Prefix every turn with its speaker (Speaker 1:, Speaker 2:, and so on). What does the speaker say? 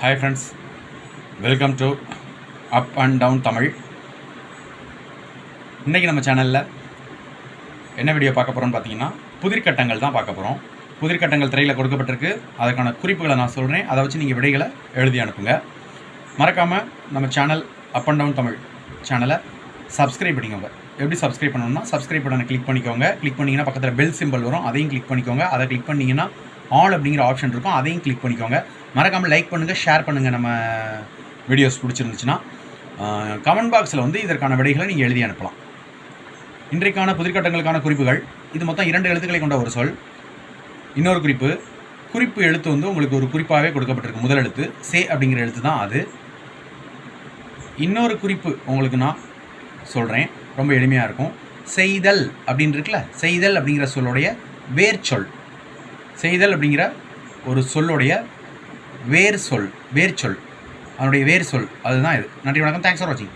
Speaker 1: Hi friends welcome to up and down Tamil இன்றைக்கி நம்ம சேனலில் என்ன வீடியோ பார்க்க போகிறோம்னு பார்த்தீங்கன்னா புதிர்கட்டங்கள் தான் பார்க்க போகிறோம் புதிர்கட்டங்கள் திரையில் கொடுக்கப்பட்டிருக்கு. அதற்கான குறிப்புகளை நான் சொல்கிறேன் அதை வச்சு நீங்கள் விடைகளை எழுதி அனுப்புங்க. மறக்காமல் நம்ம channel up and down Tamil சேனலை சப்ஸ்கிரைப் பண்ணிக்கோங்க. எப்படி சப்ஸ்கிரைப் பண்ணணும்னா சப்ஸ்கிரைப் பட்டனை கிளிக் பண்ணிக்கோங்க. கிளிக் பண்ணிங்கன்னா பக்கத்தில் பெல் சிம்பிள் வரும். அதையும் கிளிக் பண்ணிக்கோங்க. அதை கிளிக் பண்ணிங்கன்னா ஆல் அப்படிங்கிற ஆப்ஷன் இருக்கும். அதையும் கிளிக் பண்ணிக்கோங்க. மறக்காமல் லைக் பண்ணுங்கள் ஷேர் பண்ணுங்கள் நம்ம வீடியோஸ் பிடிச்சிருந்துச்சுன்னா. கமெண்ட் பாக்ஸில் வந்து இதற்கான விடைகளை நீங்கள் எழுதி அனுப்பலாம். இன்றைக்கான புதிர்கட்டங்களுக்கான குறிப்புகள் இது மொத்தம் இரண்டு எழுத்துக்களை கொண்ட ஒரு சொல். இன்னொரு குறிப்பு குறிப்பு எழுத்து வந்து உங்களுக்கு ஒரு குறிப்பாகவே கொடுக்கப்பட்டிருக்கு முதல் எழுத்து. சே அப்படிங்கிற எழுத்து தான் அது. இன்னொரு குறிப்பு உங்களுக்கு நான் சொல்கிறேன் ரொம்ப எளிமையாக இருக்கும். செய்தல் அப்படின்னு இருக்குல்ல செய்தல் அப்படிங்கிற சொல்லுடைய வேர் சொல் செய்தல் அப்படிங்கிற ஒரு சொல்லுடைய வேர் சொல் வேர் சொல் அதனுடைய வேர் சொல் அதுதான் இது. நன்றி வணக்கம். தேங்க்ஸ் ஃபார் வாட்சிங்